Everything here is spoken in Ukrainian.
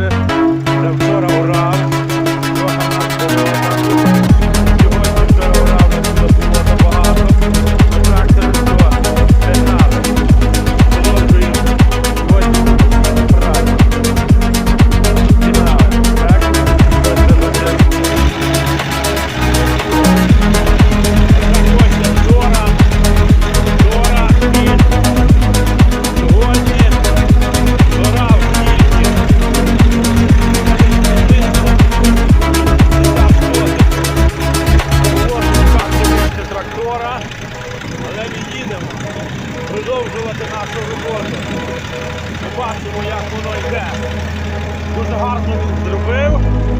Yeah. їдемо продовжувати нашу роботу. Побачимо, як воно йде. Дуже гарно він зробив.